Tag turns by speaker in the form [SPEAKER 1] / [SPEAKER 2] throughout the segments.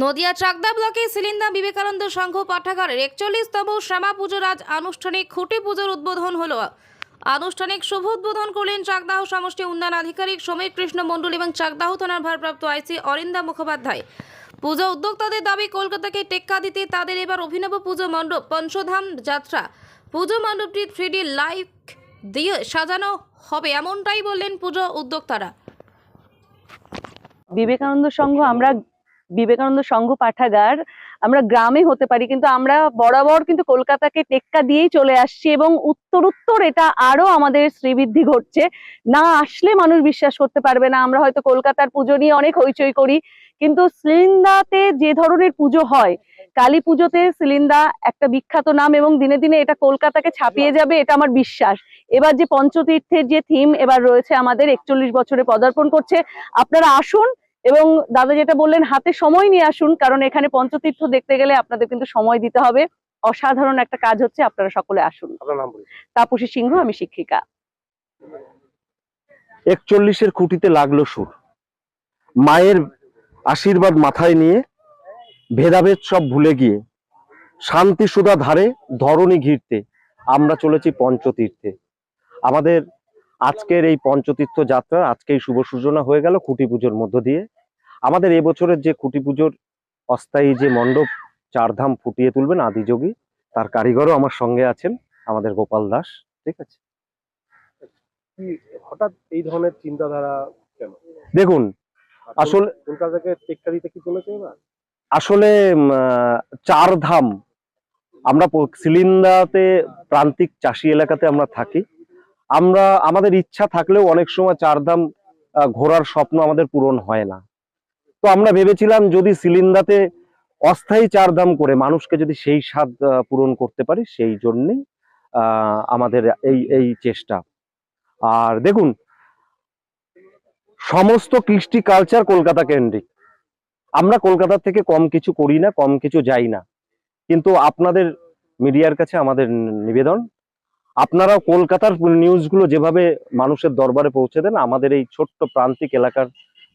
[SPEAKER 1] নদিয়া চাকদা ব্লকে সিলিন্দা বিবেকানন্দ সংঘ পাঠাগারের একচল্লিশতম শ্যামা পুজোর আজ আনুষ্ঠানিক খুঁটি পুজোর উদ্বোধন হলো। আনুষ্ঠানিক শুভ উদ্বোধন করলেন চাকদাহ সমষ্টি উন্নয়ন আধিকারিক সমীর কৃষ্ণ মণ্ডল এবং চাকদাহ থানার ভারপ্রাপ্ত আইসি অরিন্দা মুখোপাধ্যায়। পুজো উদ্যোক্তাদের দাবি, কলকাতাকে টেক্কা দিতে তাদের এবার অভিনব পুজো মণ্ডপ, পঞ্চধাম যাত্রা। পুজো মণ্ডপটি থ্রিডি লাইভ দিয়ে সাজানো হবে, এমনটাই বললেন পুজো উদ্যোক্তারা।
[SPEAKER 2] বিবেকানন্দ সংঘ আমরা বিবেকানন্দ সংঘ পাঠাগার, আমরা গ্রামে হতে পারি, কিন্তু আমরা বরাবর কিন্তু কলকাতাকে টেক্কা দিয়েই চলে আসছি এবং উত্তরোত্তর এটা আরও আমাদের শ্রীবৃদ্ধি ঘটছে। না আসলে মানুষ বিশ্বাস করতে পারবে না, আমরা হয়তো কলকাতার পুজো নিয়ে অনেক হইচই করি, কিন্তু সিলিন্দাতে যে ধরনের পুজো হয়, কালী পুজোতে সিলিন্দা একটা বিখ্যাত নাম এবং দিনে দিনে এটা কলকাতাকে ছাপিয়ে যাবে, এটা আমার বিশ্বাস। এবার যে পঞ্চতীর্থের যে থিম এবার রয়েছে আমাদের, একচল্লিশ বছরে পদার্পণ করছে। আপনারা আসুন এবং দাদা যেটা বললেন হাতে সময় নিয়ে আসুন কারণ এখানে পঞ্চতীর্থ দেখতে গেলে আপনাদের কিন্তু সময় দিতে হবে। অসাধারণ একটা কাজ হচ্ছে আপনারা সকলে আসুন। তাপসী সিংহ আমি শিক্ষিকা।
[SPEAKER 3] একচল্লিশের খুঁটিতে লাগল সুর। মায়ের আশীর্বাদ মাথায় নিয়ে ভেদাভেদ সব ভুলে গিয়ে শান্তি সুধা ধারে ধরণী ঘিরতে আমরা চলেছি পঞ্চতীর্থে। আমাদের আজকের এই পঞ্চতীর্থ যাত্রা আজকেই শুভ সূচনা হয়ে গেল খুঁটি পুজোর মধ্য দিয়ে। আমাদের এবছরের যে খুঁটি পুজোর অস্থায়ী যে মণ্ডপ চারধাম ফুটিয়ে তুলবেন আদিযোগী তার কারিগরও আমার সঙ্গে আছেন আমাদের গোপাল দাস ঠিক আছে?
[SPEAKER 4] হঠাৎ এই ধরনের চিন্তাধারা কেন?
[SPEAKER 3] দেখুন আসলে
[SPEAKER 4] কলকাতাকে টেক্কা দিতে কি চলেছে এবার?
[SPEAKER 3] আসলে উম, আহ, চার ধাম আমরা সিলিন্দাতে প্রান্তিক চাষি এলাকাতে আমরা থাকি। আমরা আমাদের ইচ্ছা থাকলেও অনেক সময় চার ধাম আহ, ঘোরার স্বপ্ন আমাদের পূরণ হয় না। তো আমরা ভেবেছিলাম যদি সিলিন্দাতে অস্থায়ী চার ধাম করে মানুষকে যদি সেই স্বাদ পূরণ করতে পারি সেই জন্যেই আহ, আমাদের এই এই চেষ্টা। আর দেখুন সমস্ত কৃষ্টি কালচার কলকাতা কেন্দ্রিক। আমরা কলকাতা থেকে কম কিছু করি না কম কিছু যাই না। কিন্তু আপনাদের মিডিয়ার কাছে আমাদের নিবেদন আপনারাও কলকাতার নিউজগুলো যেভাবে মানুষের দরবারে পৌঁছে দেন আমাদের এই ছোট্ট প্রান্তিক এলাকার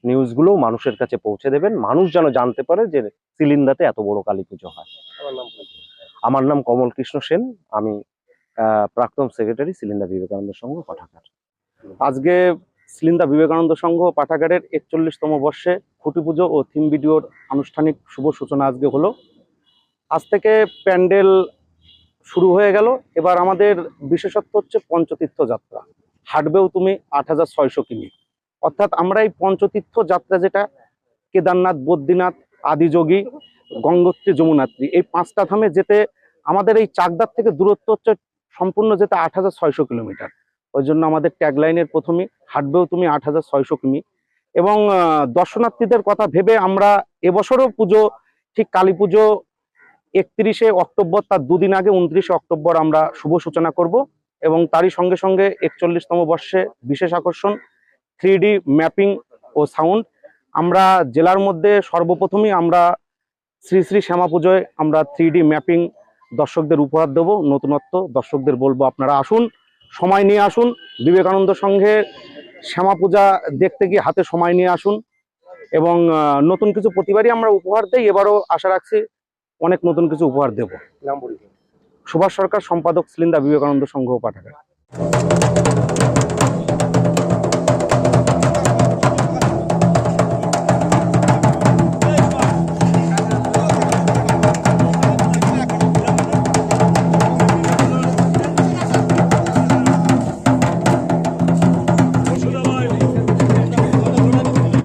[SPEAKER 3] নিউজগুলো মানুষের কাছে পৌঁছে দেবেন। মানুষ যেন জানতে পারে যে সিলিন্দাতে এত বড় কালী পুজো হয়।
[SPEAKER 4] আমার নাম
[SPEAKER 3] কমল কৃষ্ণ সেন। আমি প্রাক্তন সেক্রেটারি সিলিন্দা বিবেকানন্দ সংঘ পাঠাগার।
[SPEAKER 5] আজকে সিলিন্দা বিবেকানন্দ সংঘ পাঠাগারের একচল্লিশতম বর্ষে খুঁটি পুজো ও থিম ভিডিওর আনুষ্ঠানিক শুভ সূচনা আজকে হলো। আজ থেকে প্যান্ডেল শুরু হয়ে গেল। এবার আমাদের বিশেষত্ব হচ্ছে পঞ্চতীর্থ যাত্রা। হাঁটবেও তুমি আট হাজার ছয়শো কিমি। অর্থাৎ আমরা এই পঞ্চতীর্থ যাত্রা যেটা, কেদারনাথ, বদ্রীনাথ আদিযোগী, গঙ্গোত্রী, যমুনাত্রী, এই পাঁচটা ধামে যেতে আমাদের এই চাকদার থেকে দূরত্ব হচ্ছে সম্পূর্ণ যেতে আট হাজার ছয়শো কিলোমিটার। ওই জন্য আমাদের ট্যাগলাইনের প্রথমে হাঁটবেও তুমি আট হাজার ছয়শো কিমি। এবং দর্শনার্থীদের কথা ভেবে আমরা এবছরও পুজো, ঠিক কালী পুজো একত্রিশে অক্টোবর, তার দুদিন আগে উনত্রিশে অক্টোবর আমরা শুভ সূচনা করব এবং তারই সঙ্গে সঙ্গে একচল্লিশতম বর্ষে বিশেষ আকর্ষণ থ্রি ম্যাপিং ও সাউন্ড। আমরা জেলার মধ্যে সর্বপ্রথমই আমরা শ্রী শ্রী শ্যামা পুজোয় আমরা থ্রি ম্যাপিং দর্শকদের উপহার দেবো, নতুনত্ব দর্শকদের বলব আপনারা আসুন, সময় নিয়ে আসুন, বিবেকানন্দ সংঘে শ্যামা পূজা দেখতে গিয়ে হাতে সময় নিয়ে আসুন এবং নতুন কিছু প্রতিবারই আমরা উপহার দেই। এবারও আশা রাখছি অনেক নতুন কিছু উপহার দেব। সুভাষ সরকার সম্পাদক সিলিন্দা বিবেকানন্দ সংঘ পাঠাগার